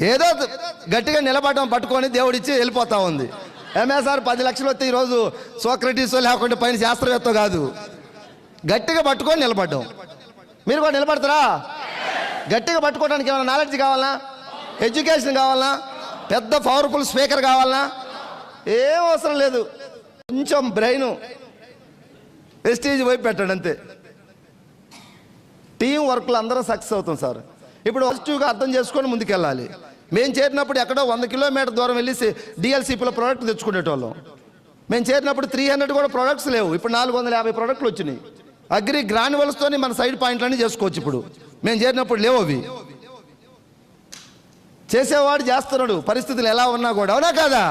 ఏదో గట్టిగా నిలబడడం పట్టుకొని దేవుడిచ్చి వెళ్ళిపోతా ఉంది. ఎంఎస్ఆర్ పది లక్షలు వస్తే ఈరోజు సోక్రటీస్ లేకుంటే పైన శాస్త్రవేత్త కాదు. గట్టిగా పట్టుకొని నిలబడ్డం. మీరు కూడా నిలబడతారా? గట్టిగా పట్టుకోవడానికి ఏమైనా నాలెడ్జ్ కావాలా ఎడ్యుకేషన్ కావాలా పెద్ద పవర్ఫుల్ స్పీకర్ కావాలా ఏం అవసరం లేదు. కొంచెం బ్రెయిన్ వెస్టేజ్ వైపు పెట్టండి అంతే. టీం వర్క్లో అందరూ సక్సెస్ అవుతాం సార్. ఇప్పుడు పాజిటివ్గా అర్థం చేసుకొని ముందుకెళ్ళాలి. మేము చేరినప్పుడు ఎక్కడో వంద కిలోమీటర్ దూరం వెళ్ళి డిఎల్సిపిలో ప్రోడక్ట్ తెచ్చుకునేటోళ్ళం. మేము చేరినప్పుడు త్రీ హండ్రెడ్ కూడా ప్రోడక్ట్స్ లేవు. ఇప్పుడు నాలుగు వందల యాభై ప్రోడక్ట్లు వచ్చినాయి. అగ్రి గ్రాన్యువల్స్తోని మన సైడ్ పాయింట్లన్నీ చేసుకోవచ్చు ఇప్పుడు. మేము చేరినప్పుడు లేవు అవి. చేసేవాడు చేస్తున్నాడు. పరిస్థితులు ఎలా ఉన్నా కూడా. అవునా కాదా?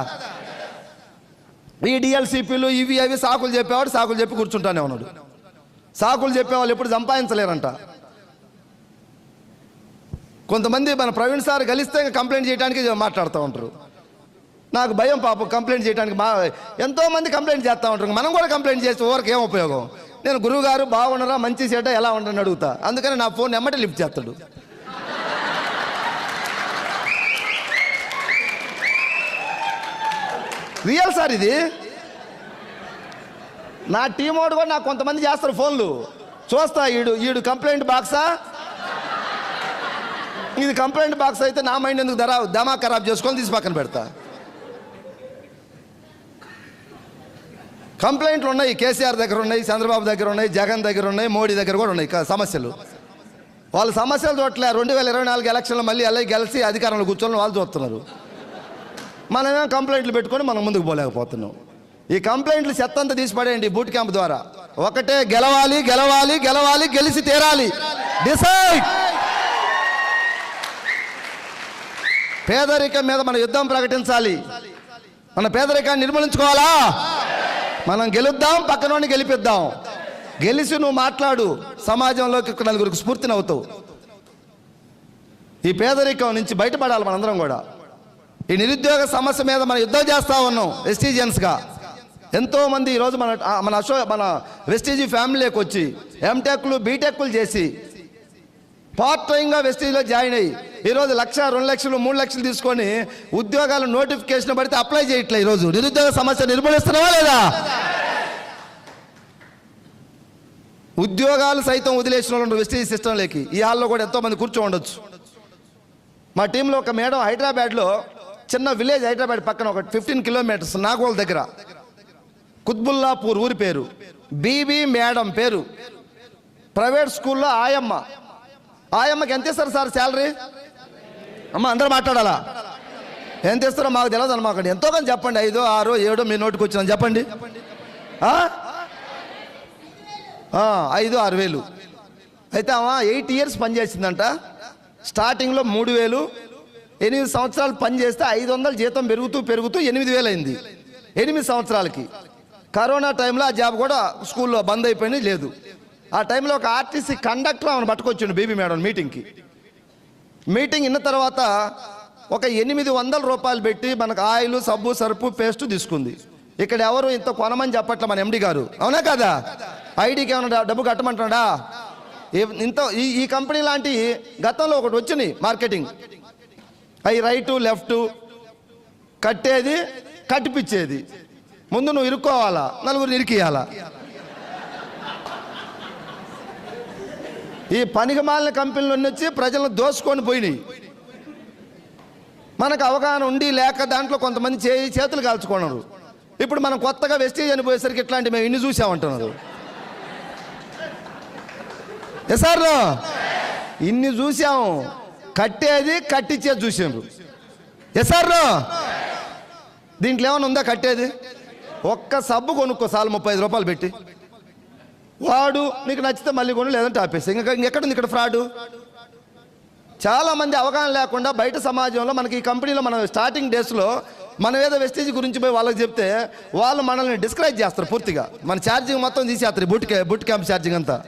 ఈ డిఎల్సిపిలు ఇవి అవి సాకులు చెప్పేవాడు సాకులు చెప్పి కూర్చుంటానే ఉన్నాడు. సాకులు చెప్పేవాళ్ళు ఎప్పుడు సంపాదించలేరంట. కొంతమంది మన ప్రవీణ్ సార్ కలిస్తే కంప్లైంట్ చేయడానికి మాట్లాడుతూ ఉంటారు. నాకు భయం పాపం కంప్లైంట్ చేయడానికి మా ఎంతోమంది కంప్లైంట్ చేస్తూ ఉంటారు. మనం కూడా కంప్లైంట్ చేస్తే ఓరికి ఏం ఉపయోగం? నేను గురువుగారు బాగున్నారా? మంచి చేట ఎలా ఉండని అడుగుతా. అందుకని నా ఫోన్ ఎమ్మటే లిఫ్ట్ చేస్తాడు. రియల్ సార్ ఇది. నా టీమోడు వాడు కూడా నాకు కొంతమంది చేస్తారు ఫోన్లు. చూస్తా ఈడు ఈడు కంప్లైంట్ బాక్సా? ఇది కంప్లైంట్ బాక్స్ అయితే నా మైండ్ ఎందుకు ధర దమా ఖరాబ్ చేసుకొని తీసి పక్కన పెడతా. కంప్లైంట్లు ఉన్నాయి కేసీఆర్ దగ్గర ఉన్నాయి చంద్రబాబు దగ్గర ఉన్నాయి జగన్ దగ్గర ఉన్నాయి మోడీ దగ్గర కూడా ఉన్నాయి సమస్యలు. వాళ్ళ సమస్యలు చూడట్లే రెండు వేల ఇరవై నాలుగు ఎలక్షన్లో మళ్ళీ అలా గెలిచి అధికారంలో కూర్చొని వాళ్ళు చూస్తున్నారు. మనమే కంప్లైంట్లు పెట్టుకొని మనం ముందుకు పోలేకపోతున్నాం. ఈ కంప్లైంట్లు చెత్తంత అంతా తీసి పడేయండి బూట్ క్యాంప్ ద్వారా. ఒకటే గెలవాలి గెలవాలి గెలవాలి గెలిచి తీరాలి. డిసైడ్ పేదరికం మీద మన యుద్ధం ప్రకటించాలి. మన పేదరికాన్ని నిర్మూలించుకోవాలా? మనం గెలుద్దాం పక్కనోడిని గెలిపిద్దాం. గెలిచి నువ్వు మాట్లాడు సమాజంలోకి నలుగురికి స్ఫూర్తిని అవుతావు ఈ పేదరికం నుంచి బయటపడాలి మనందరం కూడా. ఈ నిరుద్యోగ సమస్య మీద మనం యుద్ధం చేస్తా ఉన్నాం వెస్టీజియన్స్గా. ఎంతోమంది ఈరోజు మన మన అశో మన వెస్టీజీ ఫ్యామిలీకి వచ్చి ఎంటెక్లు బీటెక్లు చేసి పార్ట్ టైంగా వెస్టీజ్లో జాయిన్ అయ్యి ఈరోజు లక్ష రెండు లక్షలు మూడు లక్షలు తీసుకొని ఉద్యోగాలు నోటిఫికేషన్ పడితే అప్లై చేయట్లే ఈరోజు. నిరుద్యోగ సమస్య నిర్మూలిస్తున్నావా లేదా? ఉద్యోగాలు సైతం వదిలేసిన వాళ్ళు వెస్టీజ్ సిస్టంలోకి ఈ హాల్లో కూడా ఎంతో మంది కూర్చో ఉండొచ్చు. మా టీంలో ఒక మేడం హైదరాబాద్లో చిన్న విలేజ్ హైదరాబాద్ పక్కన ఒక ఫిఫ్టీన్ కిలోమీటర్స్ నాగోల్ దగ్గర. కుత్బుల్లాపూర్ ఊరి పేరు. బీబీ మేడం పేరు. ప్రైవేట్ స్కూల్లో ఆయమ్మ. ఆయమ్మకి ఎంత ఇస్తారు సార్ శాలరీ? అమ్మ అందరూ మాట్లాడాలా? ఎంత ఇస్తారో మాకు తెలియదు అన్న ఎంతో కానీ చెప్పండి. ఐదో ఆరో ఏడో మీ నోటికి వచ్చిన చెప్పండి. ఐదు ఆరు వేలు. అయితే ఆమె ఎయిట్ ఇయర్స్ పనిచేసిందంట స్టార్టింగ్లో మూడు వేలు. ఎనిమిది సంవత్సరాలు పనిచేస్తే ఐదు వందలు జీతం పెరుగుతూ పెరుగుతూ ఎనిమిది వేలు అయింది. ఎనిమిది సంవత్సరాలకి. కరోనా టైంలో ఆ జాబ్ కూడా స్కూల్లో బంద్ అయిపోయింది లేదు. ఆ టైంలో ఒక ఆర్టీసీ కండక్టర్ ఆమెను పట్టుకొచ్చిండు బీబీ మేడం మీటింగ్కి. మీటింగ్ ఇన్న తర్వాత ఒక ఎనిమిది వందల రూపాయలు పెట్టి మనకు ఆయిల్ సబ్బు సరుపు పేస్ట్ తీసుకుంది. ఇక్కడ ఎవరు ఇంత కొనమని చెప్పట్లే మన ఎండి గారు. అవునా కదా? ఐడికి ఏమైనా డబ్బు కట్టమంటున్నాడా? ఇంత ఈ ఈ కంపెనీ లాంటి గతంలో ఒకటి వచ్చినాయి మార్కెటింగ్. అవి రైటు లెఫ్ట్ కట్టేది కట్టిపిచ్చేది. ముందు నువ్వు ఇరుక్కోవాలా? నలుగురు ఇరికియాలా ఈ పనికిమాలిన కంపెనీలు వచ్చి ప్రజలను దోసుకొని పోయినాయి. మనకు అవగాహన ఉండి లేక దాంట్లో కొంతమంది చేయి చేతులు కాల్చుకున్నారు. ఇప్పుడు మనం కొత్తగా వెస్టేజ్ అని పోయేసరికి ఇట్లాంటి మేము ఇన్ని చూసామంటున్నారు. ఎసారు ఇన్ని చూసాము. కట్టేది కట్టించేది చూసారు ఎసారు దీంట్లో ఏమైనా ఉందా కట్టేది? ఒక్క సబ్బు కొనుక్కో సార్లు ముప్పై ఐదు రూపాయలు పెట్టి. వాడు నీకు నచ్చితే మళ్ళీ కొను లేదంటే ఆపేసి ఇంకా ఇంకెక్కడుంది ఇక్కడ ఫ్రాడు? చాలా మంది అవగాహన లేకుండా బయట సమాజంలో మనకి ఈ కంపెనీలో మనం స్టార్టింగ్ డేస్లో మన ఏదో వెస్టేజ్ గురించి పోయి వాళ్ళకి చెప్తే వాళ్ళు మనల్ని డిస్క్రైబ్ చేస్తారు పూర్తిగా. మన ఛార్జింగ్ మొత్తం తీసేస్తారు బుట్ క్యా- బుట్ క్యాంప్ ఛార్జింగ్ అంతా.